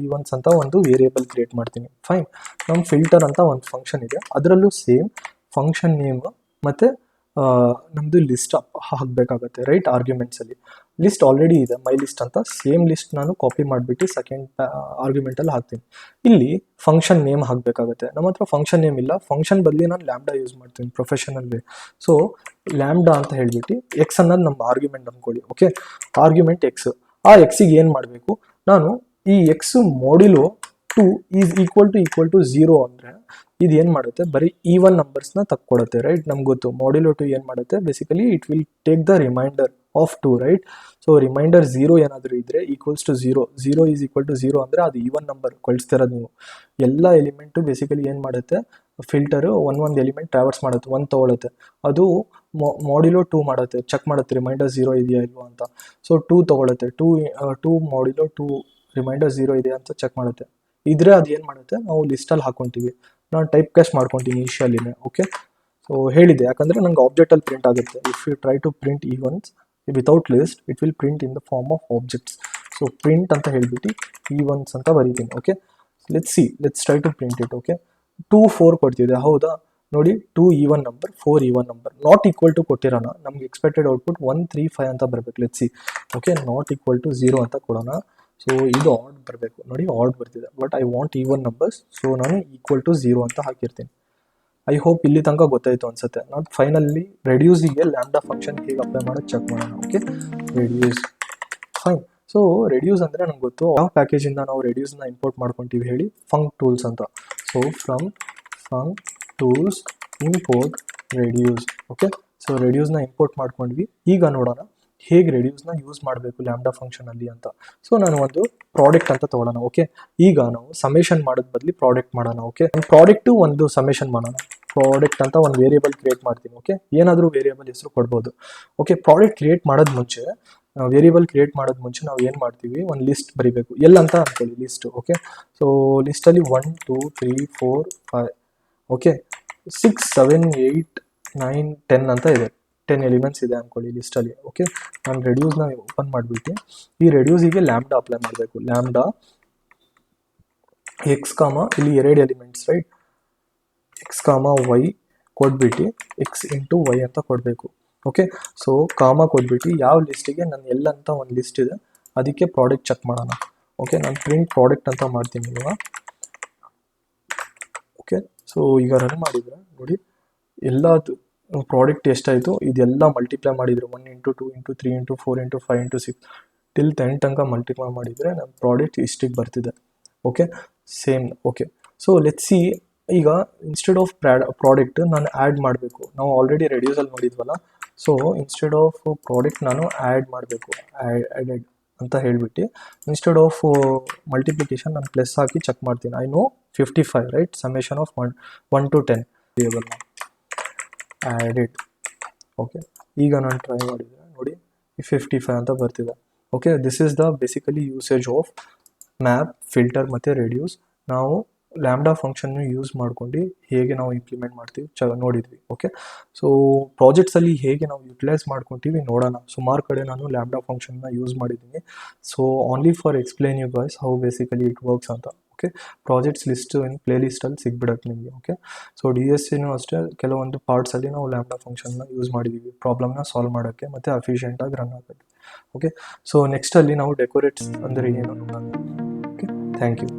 ಈ ಒನ್ಸ್ ಅಂತ ಒಂದು ವೇರಿಯೇಬಲ್ ಕ್ರಿಯೇಟ್ ಮಾಡ್ತೀನಿ. ಫೈನ್ ನಮ್ಮ ಫಿಲ್ಟರ್ ಅಂತ ಒಂದು ಫಂಕ್ಷನ್ ಇದೆ. ಅದರಲ್ಲೂ ಸೇಮ್ ಫಂಕ್ಷನ್ ನೇಮ್ ಮತ್ತು ನಮ್ಮದು ಲಿಸ್ಟ್ ಹಾಕಬೇಕಾಗತ್ತೆ ರೈಟ್ ಆರ್ಗ್ಯುಮೆಂಟ್ಸಲ್ಲಿ ಲಿಸ್ಟ್ ಆಲ್ರೆಡಿ ಇದೆ ಮೈ ಲಿಸ್ಟ್ ಅಂತ. ಸೇಮ್ ಲಿಸ್ಟ್ ನಾನು ಕಾಪಿ ಮಾಡಿಬಿಟ್ಟು ಸೆಕೆಂಡ್ ಆರ್ಗ್ಯುಮೆಂಟಲ್ಲಿ ಹಾಕ್ತೀನಿ. ಇಲ್ಲಿ ಫಂಕ್ಷನ್ ನೇಮ್ ಹಾಕಬೇಕಾಗುತ್ತೆ. ನಮ್ಮ ಹತ್ರ ಫಂಕ್ಷನ್ ನೇಮ್ ಇಲ್ಲ. ಫಂಕ್ಷನ್ ಬದಲಿ ನಾನು ಲ್ಯಾಂಬ್ಡಾ ಯೂಸ್ ಮಾಡ್ತೀನಿ ಪ್ರೊಫೆಷನಲ್ ವೇ ಸೊ ಲ್ಯಾಂಬ್ಡಾ ಅಂತ ಹೇಳ್ಬಿಟ್ಟು ಎಕ್ಸ್ ಅನ್ನೋದು ನಮ್ಮ ಆರ್ಗ್ಯುಮೆಂಟ್ ಅಂದ್ಕೊಳ್ಳಿ ಓಕೆ ಆರ್ಗ್ಯುಮೆಂಟ್ ಎಕ್ಸ್ ಆ ಎಕ್ಸಿಗೆ ಏನು ಮಾಡಬೇಕು? ನಾನು ಈ x modulo two is equal to equal to zero ಅಂದರೆ ಇದು ಏನು ಮಾಡುತ್ತೆ? ಬರೀ 넘ಬರ್ಸ್ನ ತಕ್ಕೊಡುತ್ತೆ ರೈಟ್ ನಮ್ಗೆ ಗೊತ್ತು. ಮಾಡ್ಯುಲೋ ಟು ಏನು ಮಾಡುತ್ತೆ? Basically it will take the remainder of two right so remainder zero ಏನಾದರೂ ಇದ್ದರೆ equals to zero zero is equal to zero ಅಂದರೆ ಅದು ಈವನ್ ನಂಬರ್ ಕಳಿಸ್ತಿರೋದು ನೀವು. ಎಲ್ಲ ಎಲಿಮೆಂಟು ಬೇಸಿಕಲಿ ಏನು ಮಾಡುತ್ತೆ? ಫಿಲ್ಟರು ಒನ್ ಒಂದು ಎಲಿಮೆಂಟ್ ಟ್ರಾವರ್ಸ್ ಮಾಡುತ್ತೆ, ಒಂದು ತೊಗೊಳುತ್ತೆ. ಅದು ಮಾಡ್ಯುಲೋ ಟೂ ಮಾಡುತ್ತೆ. ಚೆಕ್ ಮಾಡುತ್ತೆ ರಿಮೈಂಡರ್ ಝೀರೋ ಇದೆಯಾ ಇಲ್ವಾ ಅಂತ. So two ತೊಗೊಳುತ್ತೆ. Two two modulo two remainder zero ಇದೆಯಾ ಅಂತ ಚೆಕ್ ಮಾಡುತ್ತೆ. ಇದ್ರೆ ಅದು ಏನು ಮಾಡುತ್ತೆ? ನಾವು ಲಿಸ್ಟಲ್ಲಿ ಹಾಕೊತೀವಿ. ನಾನು ಟೈಪ್ ಕ್ಯಾಶ್ ಮಾಡ್ಕೊತೀನಿ ಇನಿಷಿಯಲಿನೇ ಓಕೆ ಸೊ ಹೇಳಿದೆ, ಯಾಕಂದರೆ ನಂಗೆ ಆಬ್ಜೆಕ್ಟಲ್ಲಿ ಪ್ರಿಂಟ್ ಆಗುತ್ತೆ. If you try to print evens without list it will print in the form of objects so print ಅಂತ ಹೇಳ್ಬಿಟ್ಟು ಈವನ್ಸ್ ಅಂತ ಬರೀತೀನಿ okay let see let's try to print it okay two four ಕೊಡ್ತಿದೆ, ಹೌದಾ? ನೋಡಿ two even number four even number not equal to ಕೊಟ್ಟಿರೋಣ. ನಮ್ಗೆ expected output one three five ಅಂತ ಬರಬೇಕು let see okay not equal to zero ಅಂತ ಕೊಡೋಣ. So ಇದು odd ಬರಬೇಕು. ನೋಡಿ ಆಡ್ ಬರ್ತಿದೆ. But I want even numbers so ನಾನು ಈಕ್ವಲ್ ಟು ಝೀರೋ ಅಂತ ಹಾಕಿರ್ತೀನಿ. ಐ ಹೋಪ್ ಇಲ್ಲಿ ತನಕ ಗೊತ್ತಾಯಿತು ಅನ್ಸುತ್ತೆ. ನಾನು ಫೈನಲಿ ರೆಡ್ಯೂಸಿಗೆ ಲ್ಯಾಂಡಾ ಫಂಕ್ಷನ್ ಹೇಗೆ ಅಪ್ಲೈ ಮಾಡೋದು ಚೆಕ್ ಮಾಡೋಣ. Okay reduce fine so reduce ಅಂದರೆ ನಂಗೆ ಗೊತ್ತು. ಯಾವ ಪ್ಯಾಕೇಜಿಂದ ನಾವು ರೆಡ್ಯೂಸ್ನ ಇಂಪೋರ್ಟ್ ಮಾಡ್ಕೊತೀವಿ ಹೇಳಿ? ಫಂಕ್ ಟೂಲ್ಸ್ ಅಂತ. So from functools import reduce okay so ರೆಡ್ಯೂಸ್ನ import ಮಾಡ್ಕೊಂಡ್ವಿ. ಈಗ ನೋಡೋಣ. ಹೇಗೆ ರೆಡ್ಯೂಸ್ನ ಯೂಸ್ ಮಾಡಬೇಕು ಲ್ಯಾಂಬ್ಡಾ ಫಂಕ್ಷನಲ್ಲಿ ಅಂತ. ಸೊ ನಾನು ಒಂದು ಪ್ರಾಡಕ್ಟ್ ಅಂತ ತೊಗೊಳ್ಳೋಣ ಓಕೆ ಈಗ ನಾವು ಸಮೇಷನ್ ಮಾಡೋದ್ ಬದಲಿ ಪ್ರಾಡಕ್ಟ್ ಮಾಡೋಣ ಓಕೆ ಪ್ರಾಡಕ್ಟು ಒಂದು ಸಮೇಷನ್ ಮಾಡೋಣ. ಪ್ರಾಡಕ್ಟ್ ಅಂತ ಒಂದು ವೇರಿಯಬಲ್ ಕ್ರಿಯೇಟ್ ಮಾಡ್ತೀನಿ ಓಕೆ ಏನಾದರೂ ವೇರಿಯಬಲ್ ಹೆಸರು ಕೊಡ್ಬೋದು. ಓಕೆ ಪ್ರಾಡಕ್ಟ್ ಕ್ರಿಯೇಟ್ ಮಾಡೋದು ಮುಂಚೆ ವೇರಿಯೇಬಲ್ ಕ್ರಿಯೇಟ್ ಮಾಡೋದು ಮುಂಚೆ ನಾವು ಏನು ಮಾಡ್ತೀವಿ? ಒಂದು ಲಿಸ್ಟ್ ಬರಿಬೇಕು. ಎಲ್ಲಂತ ಅಂತ ಅನ್ಕೊಳ್ಳಿ list okay so ಲಿಸ್ಟಲ್ಲಿ one two three four five okay six seven eight nine ten ಅಂತ ಇದೆ. ಟೆನ್ ಎಲಿಮೆಂಟ್ಸ್ ಇದೆ ಅಂದ್ಕೊಳ್ಳಿ ಲಿಸ್ಟಲ್ಲಿ ಓಕೆ ನಾನು ರೆಡ್ಯೂಸ್ನ ಓಪನ್ ಮಾಡಿಬಿಟ್ಟು, ಈ ರೆಡ್ಯೂಸಿಗೆ ಲ್ಯಾಂಬ್ಡಾ ಅಪ್ಲೈ ಮಾಡಬೇಕು. ಲ್ಯಾಂಬ್ಡಾ ಎಕ್ಸ್ ಕಾಮ ಇಲ್ಲಿ ಎರಡು elements right x comma y ಕೊಟ್ಬಿಟ್ಟು ಎಕ್ಸ್ ಇಂಟು ವೈ ಅಂತ ಕೊಡಬೇಕು ಓಕೆ ಸೊ ಕಾಮ ಕೊಟ್ಬಿಟ್ಟು ಯಾವ ಲಿಸ್ಟಿಗೆ ನಾನು ಎಲ್ಲ ಅಂತ ಒಂದು ಲಿಸ್ಟ್ ಇದೆ. ಅದಕ್ಕೆ ಪ್ರಾಡಕ್ಟ್ ಚೆಕ್ ಮಾಡೋಣ ಓಕೆ ನಾನು ಪ್ರಿಂಟ್ ಪ್ರಾಡಕ್ಟ್ ಅಂತ ಮಾಡ್ತೀನಿ ಇವಾಗ ಓಕೆ ಸೊ ಈಗ ರನ್ ಮಾಡಿದರೆ, ನೋಡಿ, ಎಲ್ಲದು ಪ್ರಾಡಕ್ಟ್ ಎಷ್ಟಾಯಿತು ಇದೆಲ್ಲ ಮಲ್ಟಿಪ್ಲೈ ಮಾಡಿದರು. One into two into three into four into five into six till ten ತನಕ ಮಲ್ಟಿಪ್ಲೈ ಮಾಡಿದರೆ ನಮ್ಮ ಪ್ರಾಡಕ್ಟ್ ಇಷ್ಟಿಗೆ ಬರ್ತಿದೆ. Okay same okay so let see ಈಗ ಇನ್ಸ್ಟೆಡ್ ಆಫ್ ಪ್ರಾಡ ಪ್ರಾಡಕ್ಟ್ ನಾನು ಆ್ಯಡ್ ಮಾಡಬೇಕು. ನಾವು ಆಲ್ರೆಡಿ ರೆಡ್ಯೂಸಲ್ಲಿ ನೋಡಿದ್ವಲ್ಲ? ಸೊ ಇನ್ಸ್ಟೆಡ್ ಆಫ್ ಪ್ರಾಡಕ್ಟ್ ನಾನು ಆ್ಯಡ್ ಮಾಡಬೇಕು. ಆ್ಯಡೆಡ್ ಅಂತ ಹೇಳಿಬಿಟ್ಟು ಇನ್ಸ್ಟೆಡ್ ಆಫ್ ಮಲ್ಟಿಪ್ಲಿಕೇಶನ್ ನಾನು ಪ್ಲಸ್ ಹಾಕಿ ಚೆಕ್ ಮಾಡ್ತೀನಿ. I know fifty five right summation of one one to ten ವೇರಿಯಬಲ್ನ added okay ಈಗ ನಾನು ಟ್ರೈ ಮಾಡಿದರೆ ನೋಡಿ ಫಿಫ್ಟಿ ಫೈವ್ ಅಂತ ಬರ್ತಿದೆ. Okay this is the basically usage of map filter ಮತ್ತು ರೆಡ್ಯೂಸ್ ನಾವು ಲ್ಯಾಮ್ಡಾ ಫಂಕ್ಷನ್ನು ಯೂಸ್ ಮಾಡ್ಕೊಂಡು ಹೇಗೆ ನಾವು ಇಂಪ್ಲಿಮೆಂಟ್ ಮಾಡ್ತೀವಿ ಚ ನೋಡಿದ್ವಿ. ಓಕೆ ಸೊ ಪ್ರಾಜೆಕ್ಟ್ಸಲ್ಲಿ ಹೇಗೆ ನಾವು ಯುಟಿಲೈಸ್ ಮಾಡ್ಕೊತೀವಿ ನೋಡೋಣ. ಸುಮಾರು ಕಡೆ ನಾನು ಲ್ಯಾಮ್ಡಾ ಫಂಕ್ಷನ್ನ ಯೂಸ್ ಮಾಡಿದ್ದೀನಿ. So only for explain you guys how basically it works ಅಂತ. ಓಕೆ ಪ್ರಾಜೆಕ್ಟ್ಸ್ ಲಿಸ್ಟು ಇನ್ ಪ್ಲೇ ಲಿಸ್ಟಲ್ಲಿ ಸಿಗ್ಬಿಡುತ್ತೆ ನಿಮಗೆ ಓಕೆ ಸೊ ಡಿ ಎಸ್ ಸಿನೂ ಅಷ್ಟೇ, ಕೆಲವೊಂದು ಪಾರ್ಟ್ಸಲ್ಲಿ ನಾವು ಲ್ಯಾಂಬ್ಡಾ ಫಂಕ್ಷನ್ನ ಯೂಸ್ ಮಾಡಿದ್ದೀವಿ ಪ್ರಾಬ್ಲಮ್ನ ಸಾಲ್ವ್ ಮಾಡೋಕ್ಕೆ ಮತ್ತು ಅಫಿಷಿಯೆಂಟಾಗಿ ರನ್ ಆಗುತ್ತೆ. ಓಕೆ ಸೊ ನೆಕ್ಸ್ಟಲ್ಲಿ ನಾವು ಡೆಕೋರೇಟ್ಸ್ ಅಂದರೆ ಏನು ಓಕೆ ಥ್ಯಾಂಕ್ ಯು